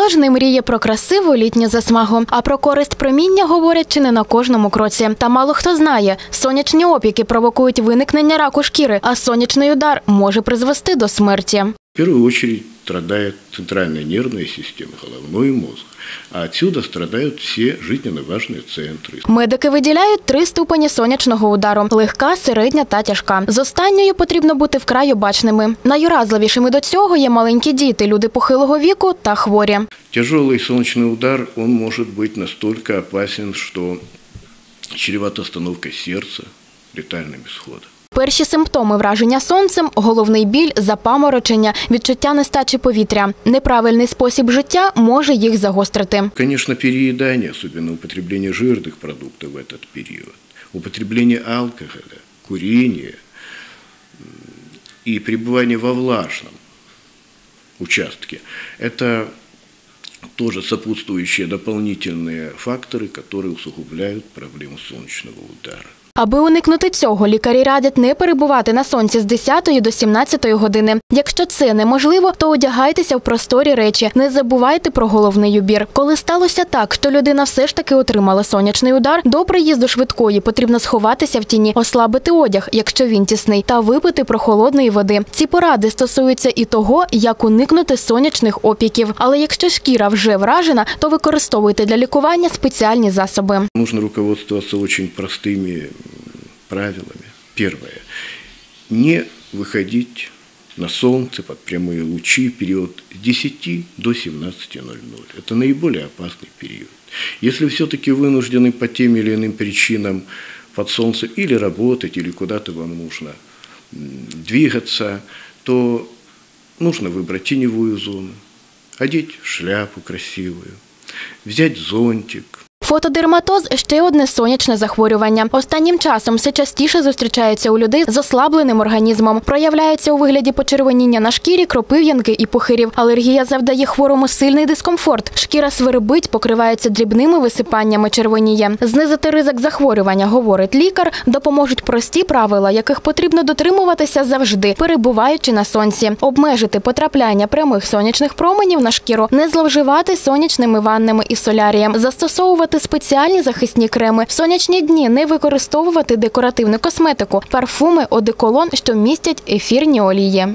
Хто ж не мріє про красиву літню засмагу? А про користь проміння говорять чи не на кожному кроці. Та мало хто знає, сонячні опіки провокують виникнення раку шкіри, а сонячний удар може призвести до смерті В первую очередь страдает центральная нервная система, головной мозг. А отсюда страдают все жизненно важные центры. Медики виділяють три ступені сонячного удару: легка, середня та тяжка. З останньою потрібно бути вкрай обачними. Найуразливішими до цього є маленькі діти, люди похилого віку та хворі. Тяжелый солнечный удар, он может быть настолько опасен, что чреват остановкой сердца, летальным исходом. Перші симптоми враження сонцем головний біль, запаморочення, відчуття нестачі повітря. Неправильний спосіб життя може їх загострити. Конечно, переедание, особенно употребление жирных продуктов в этот период, употребление алкоголя, курение м, и пребывание во влажном участке – это тоже сопутствующие дополнительные факторы, которые усугубляют проблему солнечного удара. Аби уникнути цього, лікарі радять не перебувати на сонці з 10 до 17 години. Якщо це неможливо, то одягайтеся в просторі речі. Не забувайте про головний убір. Коли сталося так, що людина все ж таки отримала сонячний удар, до приїзду швидкої потрібно сховатися в тіні, ослабити одяг, якщо він тісний, та випити прохолодної води. Ці поради стосуються і того, як уникнути сонячних опіків. Але якщо шкіра вже вражена, то використовуйте для лікування спеціальні засоби. Нужно руководствоваться очень простыми м, правилами. Первое. Не выходить на солнце под прямые лучи период с 10 до 17.00. Это наиболее опасный период. Если все-таки вынуждены по тем или иным причинам под солнцем или работать, или куда-то вам нужно двигаться, то нужно выбрать теневую зону, одеть шляпу красивую, взять зонтик, Фотодерматоз ще одне сонячне захворювання. Останнім часом все частіше зустрічається у людей з ослабленим організмом. Проявляється у вигляді почервоніння на шкірі, кропив'янки і пухирів. Алергія завдає хворому сильний дискомфорт. Шкіра свербить, покривається дрібними висипаннями червоніє. Знизити ризик захворювання, говорить лікар, допоможуть прості правила, яких потрібно дотримуватися завжди, перебуваючи на сонці, обмежити потрапляння прямих сонячних променів на шкіру, не зловживати сонячними ваннами і солярієм, застосовувати спеціальні захисні креми, в сонячні дні не використовувати декоративну косметику, парфуми, одеколон, що містять ефірні олії.